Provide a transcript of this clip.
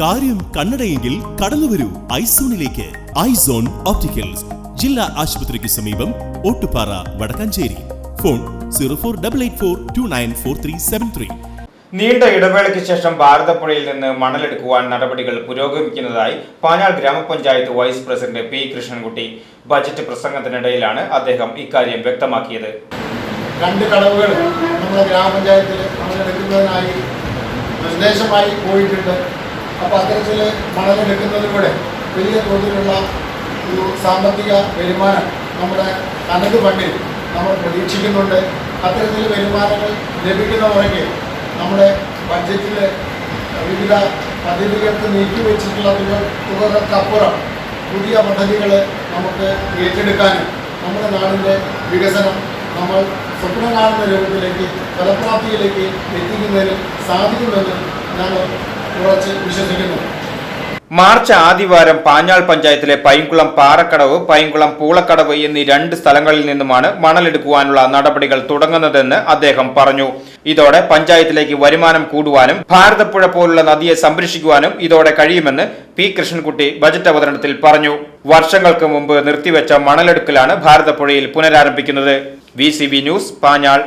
കാര്യം കണ്ണടയെങ്കിൽ കടന്നുവരൂ ഐസോണിലേക്ക്. Eyes on opticals. ജില്ലാ ആശുപത്രിക്ക് സമീപം Ottupara Vadakkanchery. Phone zero four double eight four two nine four three seven three. നീണ്ട ഇടവേളയ്ക്ക് ശേഷം ഭാരതപ്പുഴയിൽ നിന്ന് മണലെടുക്കുവാൻ നടപടികൾ പുരോഗമിക്കുന്നതായി പാഞ്ഞാൾ ഗ്രാമപഞ്ചായത്ത് vice president P Krishnankutty. Budget പ്രസംഗത്തിനിടയിലാണ് അദ്ദേഹം ഇക്കാര്യം വ്യക്തമാക്കിയത്. രണ്ട് കടവുകൾ നമ്മുടെ ഗ്രാമപഞ്ചായത്തിൽ മണലെടുക്കുന്നതിനായി നിർദ്ദേശമായി പോയിട്ടുണ്ട്. അപ്പോൾ അത്തരത്തിൽ മണലെടുക്കുന്നതിലൂടെ വലിയ തോതിലുള്ള ഒരു സാമ്പത്തിക വരുമാനം നമ്മുടെ കനക് ഫണ്ടിൽ നമ്മൾ പ്രതീക്ഷിക്കുന്നുണ്ട്. അത്തരത്തിൽ വരുമാനങ്ങൾ ലഭിക്കുന്ന മുറയ്ക്ക് നമ്മുടെ ബഡ്ജറ്റിൽ വിവിധ പദ്ധതികൾക്ക് നീക്കിവെച്ചിട്ടുള്ള തുക തുകകൾക്കപ്പുറം പുതിയ പദ്ധതികൾ നമുക്ക് ഏറ്റെടുക്കാനും നമ്മുടെ നാടിന്റെ വികസനം നമ്മൾ സ്വപ്നം കാണുന്ന രൂപത്തിലേക്ക് ഫലപ്രാപ്തിയിലേക്ക് എത്തിക്കുന്നതിന് സാധിക്കുമെന്ന് ഞാൻ മാർച്ച് ആദ്യവാരം പാഞ്ഞാൾ പഞ്ചായത്തിലെ പൈൻകുളം പാറക്കടവ് പൈൻകുളം പൂളക്കടവ് എന്നീ രണ്ട് സ്ഥലങ്ങളിൽ നിന്നുമാണ് മണലെടുക്കുവാനുള്ള നടപടികൾ തുടങ്ങുന്നതെന്ന് അദ്ദേഹം പറഞ്ഞു. ഇതോടെ പഞ്ചായത്തിലേക്ക് വരുമാനം കൂടുവാനും ഭാരതപ്പുഴ പോലുള്ള നദിയെ സംരക്ഷിക്കുവാനും ഇതോടെ കഴിയുമെന്ന് പി. കൃഷ്ണൻകുട്ടി ബജറ്റ് അവതരണത്തിൽ പറഞ്ഞു. വർഷങ്ങൾക്ക് മുമ്പ് നിർത്തിവെച്ച മണലെടുക്കലാണ് ഭാരതപ്പുഴയിൽ പുനരാരംഭിക്കുന്നത്. V news Panjal.